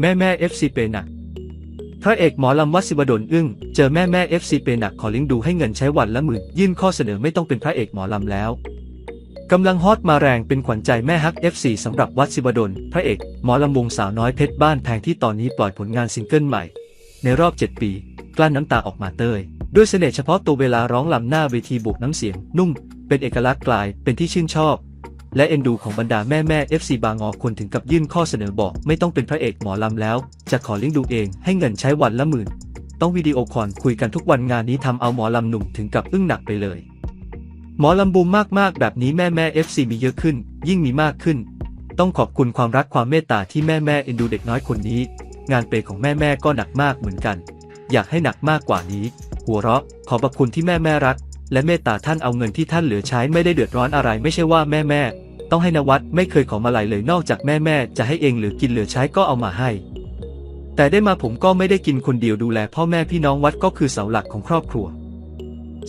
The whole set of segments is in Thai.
แม่แม่เอฟซีเปหนักพระเอกหมอลำวัดศิวดลอึ้งเจอแม่แม่เอฟซีเปหนักขอลิงดูให้เงินใช้วันละหมื่นยื่นข้อเสนอไม่ต้องเป็นพระเอกหมอลำแล้วกำลังฮอตมาแรงเป็นขวัญใจแม่ฮัก FC สำหรับวัดศิวดล พระเอก หมอลำวงสาวน้อยเพชรบ้านแพงที่ตอนนี้ปล่อยผลงานซิงเกิลใหม่ ในรอบ 7 ปี กลั้นน้ำตาออกมาเตย ด้วยเสน่ห์เฉพาะตัวเวลาร้องลำหน้าเวทีบุกน้ำเสียง นุ่ม เป็นเอกลักษณ์กลายเป็นที่ชื่นชอบ และเอ็นดูของบรรดาแม่แม่ FC บางอคนถึงกับยื่นข้อเสนอบอก ไม่ต้องเป็นพระเอกหมอลำแล้ว จะขอเลี้ยงดูเองให้เงินใช้วันละหมื่น ต้องวิดีโอคอลคุยกันทุกวันงานนี้ทำเอาหมอลำหนุ่มถึงกับอึ้งหนักไปเลย หมอลำบูมมากๆ แบบนี้แม่แม่ FC มีเยอะขึ้น ยิ่งมีมากขึ้น ต้องขอบคุณความรักความเมตตาที่แม่แม่เอ็นดูเด็กน้อยคนนี้ งานเปย์ของแม่แม่ก็หนักมากเหมือนกัน อยากให้หนักมากกว่านี้ หัวเราะ ขอบพระคุณที่แม่แม่รักและเมตตาท่านเอาเงินที่ท่านเหลือใช้ไม่ได้เดือดร้อนอะไรไม่ใช่ว่าแม่แม่ ต้องให้นวัดไม่เคยขอมาลัยเลยนอกจากแม่แม่จะให้เองเหลือกินเหลือใช้ก็เอามาให้ แต่ได้มาผมก็ไม่ได้กินคนเดียวดูแล พ่อแม่พี่น้องวัดก็คือเสาหลักของครอบครัว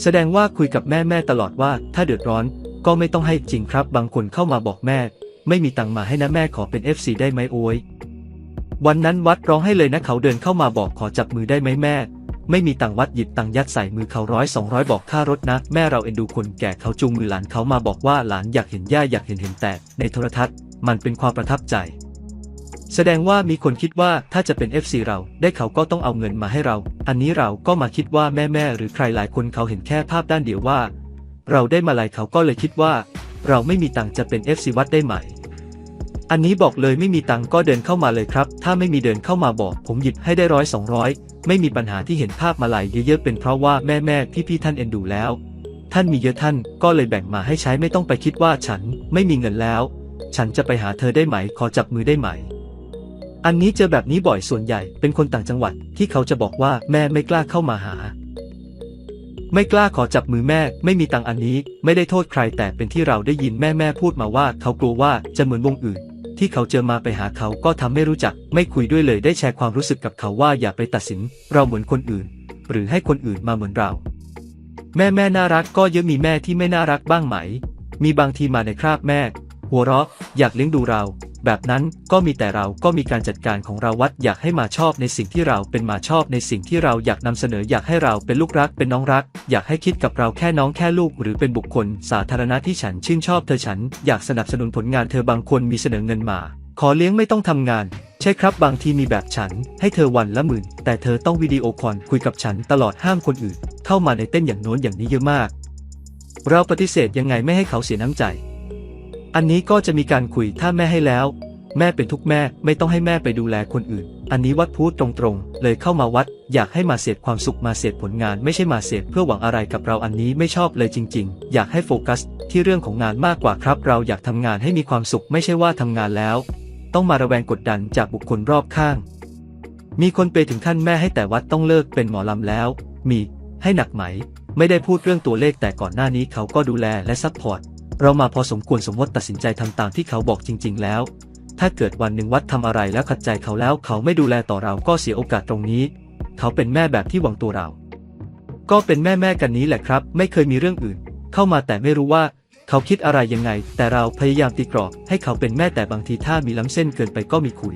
แสดงว่าคุยกับแม่แม่ตลอดว่า ถ้าเดือดร้อนก็ไม่ต้องให้จริงครับ บางคนเข้ามาบอกแม่ ไม่มีตังมาให้นะแม่ขอเป็น FC ได้ไหมโอ้ยวันนั้นวัดร้องให้เลยนะเขาเดินเข้ามาบอกขอจับมือได้ไหมแม่ ไม่มีตังวัดหยิบตังยัดใส่มือเขาร้อยสองร้อยบอกค่ารถนะ แม่เราเอ็นดูคนแก่เขาจูงมือหลานเขามาบอกว่าหลานอยากเห็นย่าอยากเห็นเห็นแต่ในโทรทัศน์ มันเป็นความประทับใจ แสดงว่ามีคนคิดว่าถ้าจะเป็น FC เราได้เขาก็ต้องเอาเงินมาให้เรา อันนี้เราก็มาคิดว่าแม่แม่หรือใครหลายคนเขาเห็นแค่ภาพด้านเดียวว่า เราได้มาลายเขาก็เลยคิดว่า เราไม่มีตังจะเป็น FC วัดได้ไหมอันนี้บอกเลยไม่มีตังก็เดินเข้ามาเลยครับ ถ้าไม่มีเดินเข้ามาบอก ผมหยิบให้ได้ร้อยสองร้อย ไม่มีปัญหาที่เห็นภาพมาลายเยอะๆเป็นเพราะว่าแม่แม่พี่พี่ๆท่านเอ็นดูแล้ว ท่านมีเยอะท่านก็เลยแบ่งมาให้ใช้ไม่ต้องไปคิดว่าฉันไม่มีเงินแล้ว ฉันจะไปหาเธอได้ไหม ขอจับมือได้ไหม อันนี้เจอแบบนี้บ่อยส่วนใหญ่ เป็นคนต่างจังหวัดที่เขาจะบอกว่าแม่ไม่กล้าเข้ามาหา ไม่กล้าขอจับมือแม่ ไม่มีตังอันนี้ ไม่ได้โทษใครแต่เป็นที่เราได้ยินแม่แม่พูดมาว่า เขากลัวว่าจะเหมือนวงอื่น ที่เขาเจอมาไปหาเขาก็ทำไม่รู้จัก ไม่คุยด้วยเลยได้แชร์ความรู้สึกกับเขาว่าอย่าไปตัดสิน เราเหมือนคนอื่น หรือให้คนอื่นมาเหมือนเรา แม่แม่น่ารักก็เยอะมีแม่ที่ไม่น่ารักบ้างไหม มีบางทีมาในคราบแม่ หัวเราะอยากเลี้ยงดูเรา แบบนั้นก็มีแต่เราก็มีการจัดการของเราวัดอยากให้มาชอบในสิ่งที่เราเป็นมาชอบในสิ่งที่เราอยากนำเสนออยากให้เราเป็นลูกรักเป็นน้องรัก อยากให้คิดกับเราแค่น้องแค่ลูก หรือเป็นบุคคล สาธารณะที่ฉันชื่นชอบเธอฉัน อยากสนับสนุนผลงานเธอบางคนมีเสนอเงินมา ขอเลี้ยงไม่ต้องทำงาน ใช่ครับบางทีมีแบบฉัน ให้เธอวันละหมื่น แต่เธอต้องวิดีโอคอลคุยกับฉันตลอดห้ามคนอื่น เข้ามาในเต้นอย่างโน้นอย่างนี้เยอะมาก เราปฏิเสธยังไงไม่ให้เขาเสียน้ำใจ อันนี้ก็จะมีการคุยถ้าแม่ให้แล้ว แม่เป็นทุกแม่ไม่ต้องให้แม่ไปดูแลคนอื่น อันนี้วัดพูดตรงๆ เลยเข้ามาวัด อยากให้มาเสพความสุขมาเสพผลงานไม่ใช่มาเสพเพื่อหวังอะไรกับเราอันนี้ไม่ชอบเลยจริง ๆ อยากให้โฟกัส ที่เรื่องของงานมากกว่าครับ เราอยากทำงานให้มีความสุขไม่ใช่ว่าทำงานแล้ว ต้องมาระแวงกดดันจากบุคคลรอบข้าง มีคนไปถึงขั้นแม่ให้แต่วัดต้องเลิกเป็นหมอลำแล้ว มีให้หนักไหม ไม่ได้พูดเรื่องตัวเลขแต่ก่อนหน้านี้เขาก็ดูแลและซัพพอร์ต เรามาพอสมควรสมมติตัดสินใจทำตามที่เขาบอกจริง ๆ แล้ว ถ้าเกิดวันหนึ่งวัดทำอะไรแล้วขัดใจเขาแล้วเขาไม่ดูแลต่อเราก็เสียโอกาสตรงนี้ เขาเป็นแม่แบบที่หวังตัวเรา ก็เป็นแม่แม่กันนี้แหละครับ ไม่เคยมีเรื่องอื่น เข้ามาแต่ไม่รู้ว่า เขาคิดอะไรยังไง แต่เราพยายามตีกรอบให้เขาเป็นแม่แต่บางทีถ้ามีล้ำเส้นเกินไปก็มีคุย